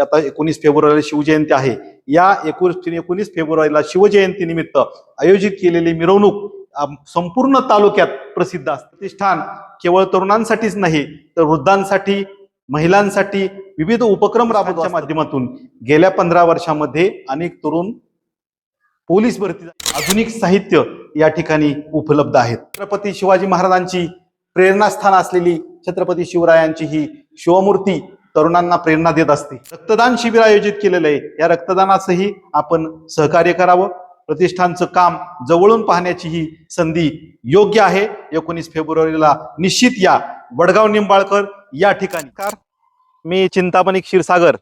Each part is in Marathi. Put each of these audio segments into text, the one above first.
आता एकोणीस फेब्रुवारीला शिवजयंती आहे. या एकोणीस एकोणीस फेब्रुवारीला शिवजयंती निमित्त आयोजित केलेली मिरवणूक संपूर्ण तालुक्यात प्रसिद्ध असते. प्रतिष्ठान केवळ तरुणांसाठीच नाही तर वृद्धांसाठी महिलांसाठी विविध उपक्रम राबवण्याच्या माध्यमातून गेल्या पंधरा वर्षामध्ये अनेक तरुण पोलीस भरती आधुनिक साहित्य या ठिकाणी उपलब्ध आहेत. छत्रपती शिवाजी महाराजांची प्रेरणास्थान असलेली छत्रपती शिवरायांची ही शिवमूर्ती तरुणांना प्रेरणा देत असते. रक्तदान शिबिर आयोजित केलेलं आहे. या रक्तदानाचंही आपण सहकार्य करावं. प्रतिष्ठानचं काम जवळून पाहण्याची ही संधी योग्य आहे. एकोणीस फेब्रुवारीला निश्चित या. वडगाव निंबाळकर या ठिकाणी. कार मी चिंतामणी क्षीरसागर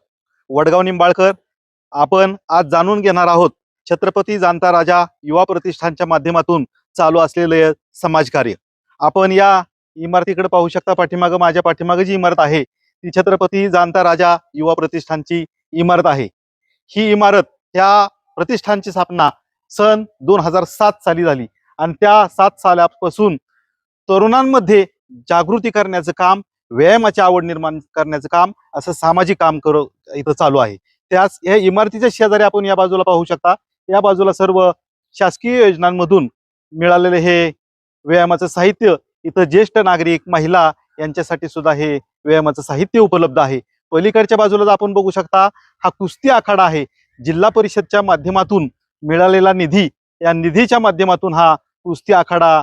वडगाव निंबाळकर. आपण आज जाणून घेणार आहोत छत्रपती जाणता राजा युवा प्रतिष्ठानच्या माध्यमातून चालू असलेले समाजकार्य. आपण या इमारतीकडे पाहू शकता. पाठीमागं माझ्या पाठीमागं जी इमारत आहे ती छत्रपती जाणता राजा युवा प्रतिष्ठानची इमारत आहे. ही इमारत त्या प्रतिष्ठानची स्थापना सन दोन हजार सात साली झाली आणि त्या सात सालापासून तरुणांमध्ये जागृती करण्याचं काम व्यायामाची आवड निर्माण करण्याचं काम असं सामाजिक काम करू इथं चालू आहे. त्याच या इमारतीच्या शेजारी आपण या बाजूला पाहू शकता या बाजूला सर्व शासकीय योजनांमधून मिळालेले हे व्यायामाचं साहित्य. इथं ज्येष्ठ नागरिक महिला यांच्यासाठी सुद्धा हे व्यायामाचं साहित्य उपलब्ध आहे. पलीकडच्या बाजूला आपण बघू शकता हा कुस्ती आखाडा आहे. जिल्हा परिषदच्या माध्यमातून मिळालेला निधी या निधीच्या माध्यमातून हा कुस्ती आखाडा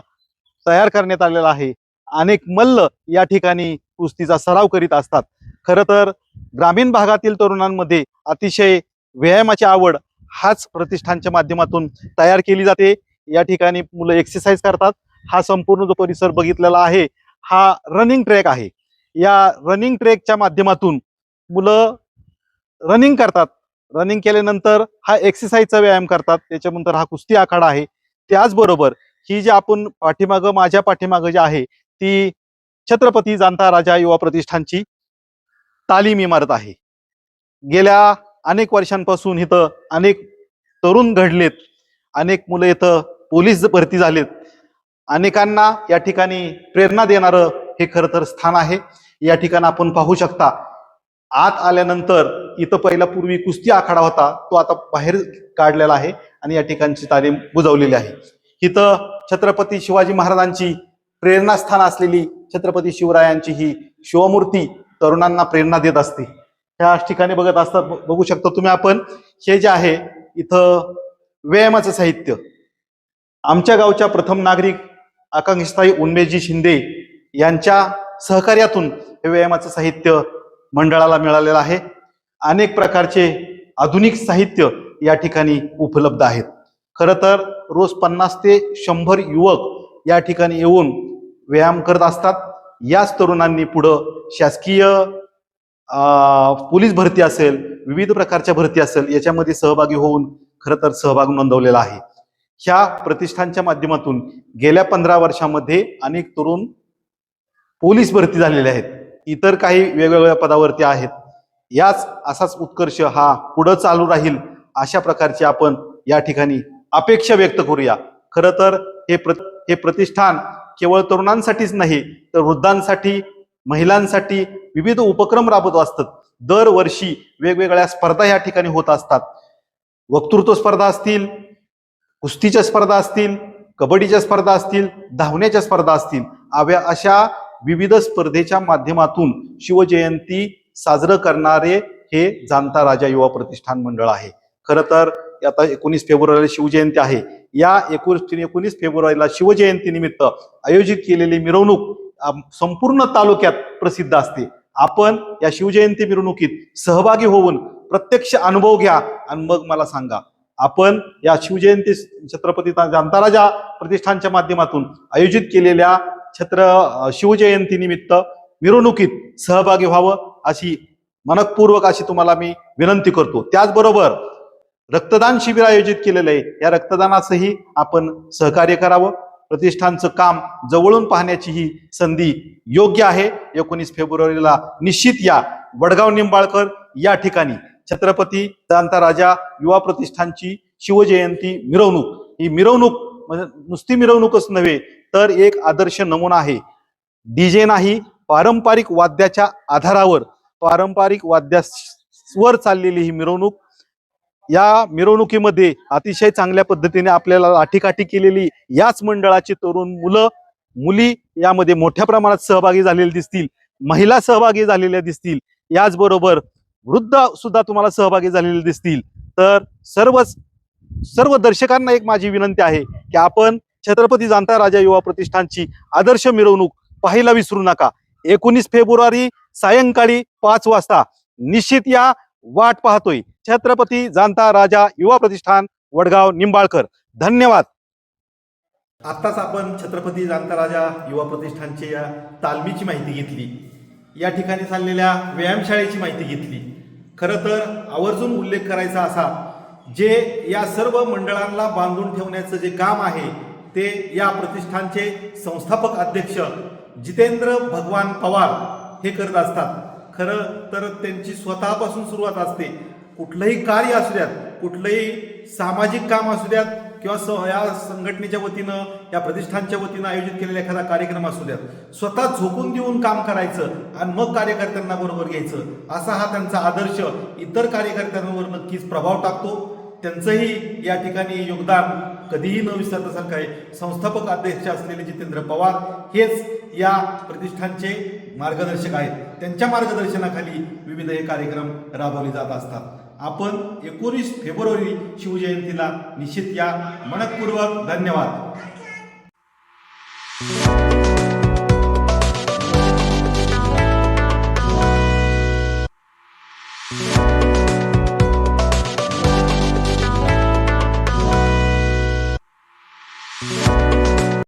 तयार करण्यात आलेला आहे. अनेक मल्ल या ठिकाणी कुस्तीचा सराव करीत असतात. खरं तर ग्रामीण भागातील तरुणांमध्ये अतिशय व्यायामाची आवड हाच प्रतिष्ठानच्या माध्यमातून तयार केली जाते. या ठिकाणी मुलं एक्सरसाइज करतात. हा संपूर्ण जो परिसर बघितलेला आहे हा रनिंग ट्रॅक आहे. या रनिंग ट्रॅकच्या माध्यमातून मुलं रनिंग करतात. रनिंग केल्यानंतर हा एक्सरसाइजचा व्यायाम करतात. त्याच्यानंतर हा कुस्ती आखाडा आहे. त्याचबरोबर ही जी आपण पाठीमागं माझ्या पाठीमागं जी आहे ती छत्रपती जाणता राजा युवा प्रतिष्ठानची तालीम इमारत आहे. गेल्या अनेक वर्षांपासून इथं अनेक तरुण घडलेत. अनेक मुलं इथं पोलीस भरती झालेत. अनेकांना या ठिकाणी प्रेरणा देणारं हे खरं तर स्थान आहे. या ठिकाणी आपण पाहू शकता आत आल्यानंतर इथं पहिला पूर्वी कुस्ती आखाडा होता तो आता बाहेर काढलेला आहे आणि या ठिकाणची तालीम बुजवलेली आहे. इथं छत्रपती शिवाजी महाराजांची प्रेरणास्थान असलेली छत्रपती शिवरायांची ही शिवमूर्ती तरुणांना प्रेरणा देत असते. ह्या ठिकाणी बघत असता बघू शकता तुम्ही आपण हे जे आहे इथं व्यायामाचं साहित्य. आमच्या गावच्या प्रथम नागरिक आकांक्षाताई उन्मेजी शिंदे यांच्या सहकार्यातून हे व्यायामाचं साहित्य मंडळाला मिळालेलं आहे. अनेक प्रकारचे आधुनिक साहित्य या ठिकाणी उपलब्ध आहेत. खरं तर रोज पन्नास ते शंभर युवक या ठिकाणी येऊन व्यायाम करत असतात. याच तरुणांनी पुढं शासकीय पोलीस भरती असेल विविध प्रकारच्या भरती असेल याच्यामध्ये सहभागी होऊन खरं तर सहभाग नोंदवलेला आहे. ह्या प्रतिष्ठानच्या माध्यमातून गेल्या पंधरा वर्षामध्ये अनेक तरुण पोलीस भरती झालेले आहेत. इतर काही वेगवेगळ्या पदावरती आहेत. याच असाच उत्कर्ष हा पुढं चालू राहील अशा प्रकारची आपण या ठिकाणी अपेक्षा व्यक्त करूया. खरं तर हे प्र हे प्रतिष्ठान केवळ तरुणांसाठीच नाही तर वृद्धांसाठी महिलांसाठी विविध उपक्रम राबवत असतात. दरवर्षी वेगवेगळ्या स्पर्धा या ठिकाणी होत असतात. वक्तृत्व स्पर्धा असतील कुस्तीच्या स्पर्धा असतील कबड्डीच्या स्पर्धा असतील धावण्याच्या स्पर्धा असतील आव्या अशा विविध स्पर्धेच्या माध्यमातून शिवजयंती साजरं करणारे हे जाणता राजा युवा प्रतिष्ठान मंडळ आहे. खरं तर आता एकोणीस फेब्रुवारीला शिवजयंती आहे. या एकोणीस एकोणीस फेब्रुवारीला शिवजयंती निमित्त आयोजित केलेली मिरवणूक संपूर्ण तालुक्यात प्रसिद्ध असते. आपण या शिवजयंती मिरवणुकीत सहभागी होऊन प्रत्यक्ष अनुभव घ्या आणि मग मला सांगा. आपण या शिवजयंती छत्रपती जांताराजा प्रतिष्ठानच्या माध्यमातून आयोजित केलेल्या छत्र शिवजयंतीनिमित्त शिवजयंती निमित्त मिरवणुकीत सहभागी व्हावं अशी मनपूर्वक अशी तुम्हाला मी विनंती करतो. त्याचबरोबर रक्तदान शिबिर आयोजित केलेलं आहे. या रक्तदानासही आपण सहकार्य करावं. प्रतिष्ठानचं काम जवळून पाहण्याची ही संधी योग्य आहे. एकोणीस फेब्रुवारीला निश्चित या वडगाव निंबाळकर या ठिकाणी छत्रपती जाणता राजा युवा प्रतिष्ठानची शिवजयंती मिरवणूक. ही मिरवणूक म्हणजे नुसती मिरवणूकच नव्हे तर एक आदर्श नमुना आहे. डीजे नाही पारंपरिक वाद्याच्या आधारावर पारंपरिक वाद्यावर चाललेली ही मिरवणूक या मिरवणुकीमध्ये अतिशय चांगल्या पद्धतीने आपल्याला लाठीकाठी केलेली याच मंडळाची तरुण मुलं मुली यामध्ये मोठ्या प्रमाणात सहभागी झालेले दिसतील महिला सहभागी झालेल्या दिसतील. याचबरोबर वृद्ध सुद्धा तुम्हाला सहभागी झालेले दिसतील. तर सर्वच सर्व दर्शकांना एक माझी विनंती आहे की आपण छत्रपती जाणता राजा युवा प्रतिष्ठानची आदर्श मिरवणूक पाहायला विसरू नका. एकोणीस फेब्रुवारी सायंकाळी पाच वाजता निश्चित या वाट पाहतोय. छत्रपती जाणता राजा युवा प्रतिष्ठान वडगाव निंबाळकर. धन्यवाद. आताच आपण छत्रपती जाणता राजा युवा प्रतिष्ठानची या तालमीची माहिती घेतली. या ठिकाणी चाललेल्या व्यायामशाळेची माहिती घेतली. खरं तर आवर्जून उल्लेख करायचा असा जे या सर्व मंडळांना बांधून ठेवण्याचं जे काम आहे ते या प्रतिष्ठानचे संस्थापक अध्यक्ष जितेंद्र भगवान पवार हे करत असतात. खरं तर त्यांची स्वतःपासून सुरुवात असते. कुठलंही कार्य असू द्यात कुठलंही सामाजिक काम असू द्यात किंवा स या संघटनेच्या वतीनं या प्रतिष्ठानच्या वतीनं आयोजित केलेला एखादा कार्यक्रम असू द्यात स्वतः झोकून देऊन काम करायचं आणि मग कार्यकर्त्यांना बरोबर घ्यायचं असा हा त्यांचा आदर्श. इतर कार्यकर्त्यांवर नक्कीच प्रभाव टाकतो. त्यांचंही या ठिकाणी योगदान कधीही न विसरण्यासारखं आहे. संस्थापक अध्यक्ष असलेले जितेंद्र पवार हेच या प्रतिष्ठानचे मार्गदर्शक आहेत. त्यांच्या मार्गदर्शनाखाली विविध हे कार्यक्रम राबवले जात असतात. आपण एकोणीस फेब्रुवारी शिवजयंतीला निश्चित या मनपूर्वक धन्यवाद.